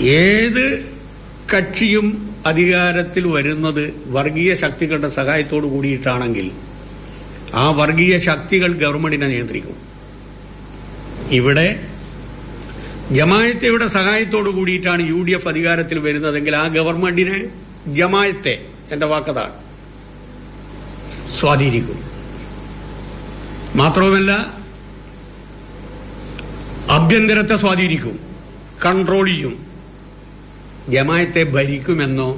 ഏത് കക്ഷിയും അധികാരത്തിൽ വരുന്നത് വർഗീയ ശക്തികളുടെ സഹായത്തോട് കൂടിയിട്ടാണെങ്കിൽ ആ വർഗീയ ശക്തികൾ ഗവൺമെന്റിനെ നിയന്ത്രിക്കും. ഇവിടെ ജമായത്തയുടെ സഹായത്തോട് കൂടിയിട്ടാണ് യു ഡി എഫ് അധികാരത്തിൽ വരുന്നതെങ്കിൽ ആ ഗവൺമെന്റിനെ ജമായത്തെ എന്റെ വാക്കതാണ്. സ്വാധീനിക്കും. മാത്രവുമല്ല ആഭ്യന്തരത്തെ സ്വാധീനിക്കും കൺട്രോൾ ചെയ്യും. ജമായത്തെ ഭരിക്കുമെന്നോ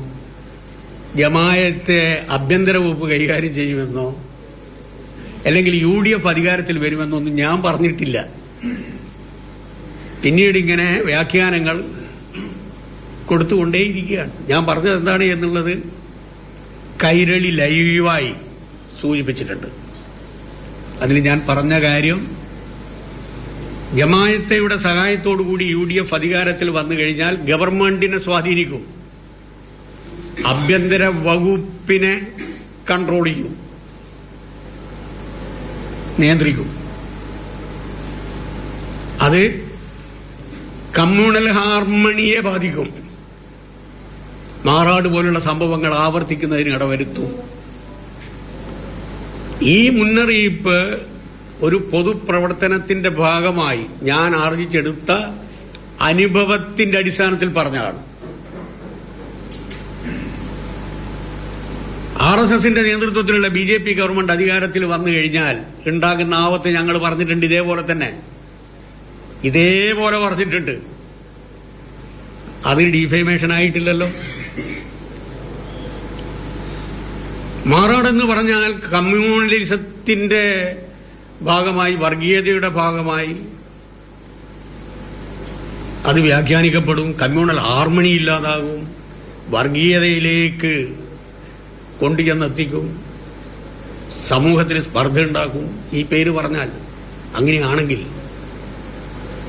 ജമായത്തെ ആഭ്യന്തര വകുപ്പ് കൈകാര്യം ചെയ്യുമെന്നോ അല്ലെങ്കിൽ യു ഡി എഫ് അധികാരത്തിൽ വരുമെന്നൊന്നും ഞാൻ പറഞ്ഞിട്ടില്ല. പിന്നീട് ഇങ്ങനെ വ്യാഖ്യാനങ്ങൾ കൊടുത്തുകൊണ്ടേയിരിക്കുകയാണ്. ഞാൻ പറഞ്ഞത് എന്താണ് എന്നുള്ളത് കൈരളി ലൈവായി സൂചിപ്പിച്ചിട്ടുണ്ട്. അതിൽ ഞാൻ പറഞ്ഞ കാര്യം ജമായത്തയുടെ സഹായത്തോടു കൂടി യു ഡി എഫ് അധികാരത്തിൽ വന്നു കഴിഞ്ഞാൽ ഗവൺമെന്റിനെ സ്വാധീനിക്കും. ആഭ്യന്തര വകുപ്പിനെ കൺട്രോൾ ചെയ്യും. നിയന്ത്രിക്കും. അത് കമ്മ്യൂണൽ ഹാർമണിയെ ബാധിക്കും. മാറാട് പോലുള്ള സംഭവങ്ങൾ ആവർത്തിക്കുന്നതിന് ഇടവരുത്തും. ഈ മുന്നറിയിപ്പ് ഒരു പൊതുപ്രവർത്തനത്തിന്റെ ഭാഗമായി ഞാൻ ആർജിച്ചെടുത്ത അനുഭവത്തിന്റെ അടിസ്ഥാനത്തിൽ പറഞ്ഞതാണ്. ആർ എസ് എസിന്റെ നേതൃത്വത്തിലുള്ള ബി ജെ പി ഗവൺമെന്റ് അധികാരത്തിൽ വന്നു കഴിഞ്ഞാൽ ഉണ്ടാകുന്ന ആവത്ത് ഞങ്ങൾ പറഞ്ഞിട്ടുണ്ട് ഇതേപോലെ തന്നെ. ഇതേപോലെ പറഞ്ഞിട്ടുണ്ട്. അത് ഡിഫൈമേഷൻ ആയിട്ടില്ലല്ലോ. മാറാടെന്ന് പറഞ്ഞാൽ കമ്മ്യൂണലിസത്തിന്റെ ഭാഗമായി വർഗീയതയുടെ ഭാഗമായി. അത് വ്യാഖ്യാനിക്കപ്പെടും. കമ്മ്യൂണൽ ഹാർമണി ഇല്ലാതാകും. വർഗീയതയിലേക്ക് കൊണ്ടുചെന്നെത്തിക്കും സമൂഹത്തിൽ സ്പർദ്ധ ഉണ്ടാക്കും. ഈ പേര് പറഞ്ഞാൽ അങ്ങനെയാണെങ്കിൽ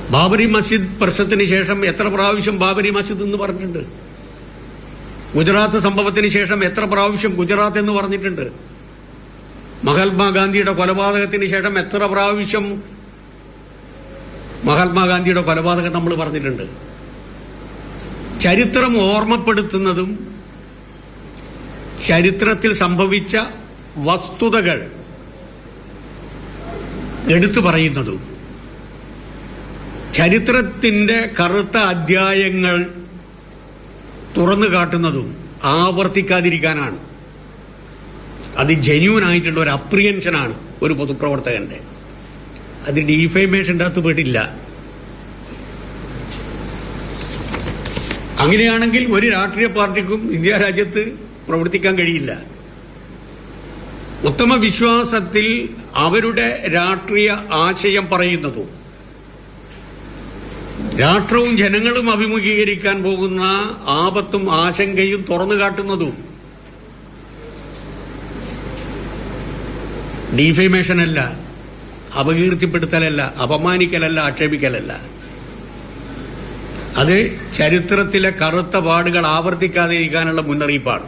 ബാബരി മസ്ജിദ് പ്രശ്നത്തിന് ശേഷം എത്ര പ്രാവശ്യം ബാബരി മസ്ജിദ് എന്ന് പറഞ്ഞിട്ടുണ്ട്? ഗുജറാത്ത് സംഭവത്തിന് ശേഷം എത്ര പ്രാവശ്യം ഗുജറാത്ത് എന്ന് പറഞ്ഞിട്ടുണ്ട്? മഹാത്മാഗാന്ധിയുടെ കൊലപാതകത്തിന് ശേഷം എത്ര പ്രാവശ്യം മഹാത്മാഗാന്ധിയുടെ കൊലപാതകം നമ്മൾ പറഞ്ഞിട്ടുണ്ട്. ചരിത്രം ഓർമ്മപ്പെടുത്തുന്നതും ചരിത്രത്തിൽ സംഭവിച്ച വസ്തുതകൾ എടുത്തു പറയുന്നതും ചരിത്രത്തിന്റെ കറുത്ത അധ്യായങ്ങൾ തുറന്നു കാട്ടുന്നതും ആവർത്തിക്കാതിരിക്കാനാണ്. അത് ജെന്യൂൻ ആയിട്ടുള്ള ഒരു അപ്രിയൻഷനാണ് ഒരു പൊതുപ്രവർത്തകന്റെ. അത് ഡീഫൈമേഷന്റെ അകത്ത് പെട്ടില്ല. അങ്ങനെയാണെങ്കിൽ ഒരു രാഷ്ട്രീയ പാർട്ടിക്കും ഇന്ത്യ രാജ്യത്ത് പ്രവർത്തിക്കാൻ കഴിയില്ല. ഉത്തമ വിശ്വാസത്തിൽ അവരുടെ രാഷ്ട്രീയ ആശയം പറയുന്നതും രാഷ്ട്രവും ജനങ്ങളും അഭിമുഖീകരിക്കാൻ പോകുന്ന ആപത്തും ആശങ്കയും തുറന്നു കാട്ടുന്നതും ഡീഫൈമേഷൻ അല്ല. അപകീർത്തിപ്പെടുത്തലല്ല. അപമാനിക്കലല്ല. ആക്ഷേപിക്കലല്ല. അത് ചരിത്രത്തിലെ കറുത്ത പാടുകൾ ആവർത്തിക്കാതെ ഇരിക്കാനുള്ള മുന്നറിയിപ്പാണ്.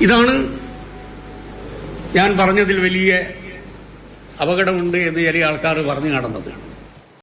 ഇതാണ് ഞാൻ പറഞ്ഞതിൽ വലിയ അപകടമുണ്ട് എന്ന് ചില ആൾക്കാർ പറഞ്ഞു നടന്നത്